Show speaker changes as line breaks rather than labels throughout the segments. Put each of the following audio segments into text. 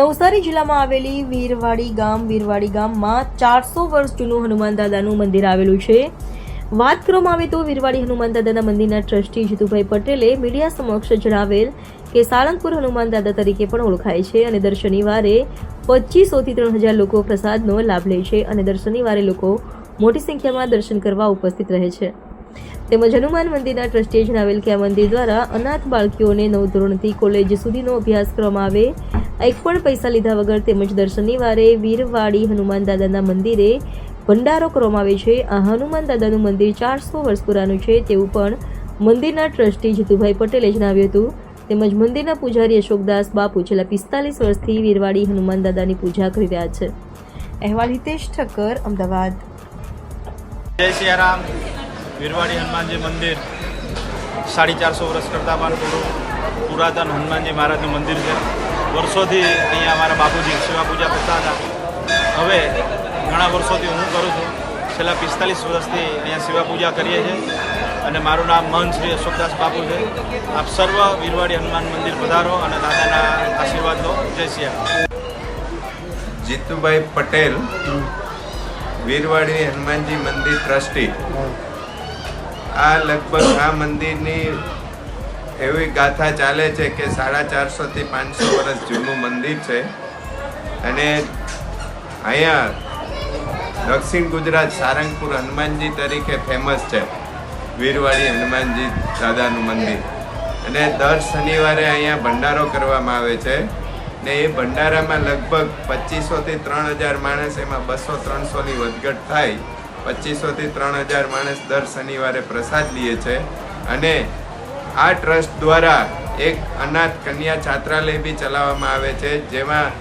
નવસારી જિલ્લામાં આવેલી વીરવાડી ગામ, વીરવાડી ગામમાં ચારસો વર્ષ જૂનું હનુમાન દાદાનું મંદિર આવેલું છે. વાત કરવામાં આવે તો વીરવાડી હનુમાન દાદાના મંદિરના ટ્રસ્ટી જીતુભાઈ પટેલે મીડિયા સમક્ષ જણાવેલ કે સાળંગપુર હનુમાન દાદા તરીકે પણ ઓળખાય છે અને દર શનિવારે પચીસોથી ત્રણ હજાર લોકો પ્રસાદનો લાભ લે છે અને દર શનિવારે લોકો મોટી સંખ્યામાં દર્શન કરવા ઉપસ્થિત રહે છે. તેમજ હનુમાન મંદિરના ટ્રસ્ટીએ જણાવેલ કે આ મંદિર દ્વારા અનાથ બાળકીઓને નવ ધોરણથી કોલેજ સુધીનો અભ્યાસ કરવામાં આવે એક પણ પૈસા લીધા વગર તેમજ દર શનિવારે વીરવાડી હનુમાન દાદાના મંદિરે ભંડારો કરવામાં આવે છે. આ હનુમાન દાદાનું મંદિર ચારસો વર્ષ પુરાનું છે તેવું પણ મંદિરના ટ્રસ્ટી જીતુભાઈ પટેલે જણાવ્યું હતું. તેમજ મંદિરના પૂજારી અશોકદાસ બાપુ છેલ્લા પિસ્તાલીસ વર્ષથી વીરવાડી હનુમાન દાદાની પૂજા કરી રહ્યા છે. અહેવાલ હિતેશ ઠક્કર, અમદાવાદ.
જય સિયારામ. વીરવાડી હનુમાનજી મંદિર સાડી ચારસો વર્ષ કરતાં પણ પુરાતન હનુમાનજી મહારાજનું મંદિર છે. વર્ષોથી અહીંયા અમારા બાપુજી સેવા પૂજા કરતા હતા. હવે ઘણા વર્ષોથી હું કરું છું. છેલ્લા પિસ્તાલીસ વર્ષથી અહીંયા સેવા પૂજા કરીએ છીએ. અને મારું નામ મન શ્રી અશોકદાસ બાપુ છે. આપ સર્વ વીરવાડી હનુમાન મંદિર પધારો અને દાદાના આશીર્વાદ લો. જય સિયારામ
જીતુભાઈ પટેલ વીરવાડી હનુમાનજી મંદિર ટ્રસ્ટી. આ લગભગ આ મંદિરની એવી ગાથા ચાલે છે કે સાડા ચારસોથી પાંચસો વર્ષ જૂનું મંદિર છે. અને અહીંયા દક્ષિણ ગુજરાત સારંગપુર હનુમાનજી તરીકે ફેમસ છે. વીરવાડી હનુમાનજી દાદાનું મંદિર. અને દર શનિવારે અહીંયા ભંડારો કરવામાં આવે છે. ને એ ભંડારામાં લગભગ પચીસોથી ત્રણ હજાર માણસ, એમાં બસો ત્રણસોની વધઘટ થાય પચીસોથી ત્રણ હજાર માણસ દર શનિવારે પ્રસાદ લે છે. અને આ ટ્રસ્ટ દ્વારા એક અનાથ કન્યા છાત્રાલય બી ચલાવવામાં આવે છે, જેમાં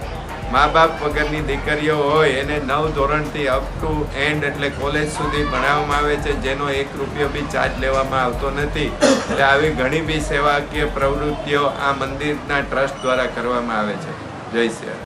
મા બાપ વગરની દીકરીઓ હોય એને નવ ધોરણથી અપ ટુ એન્ડ એટલે કોલેજ સુધી ભણાવવામાં આવે છે, જેનો એક રૂપિયો બી ચાર્જ લેવામાં આવતો નથી એટલે આવી ઘણી બી સેવાકીય પ્રવૃત્તિઓ આ મંદિરના ટ્રસ્ટ દ્વારા કરવામાં આવે છે જય શ્રી.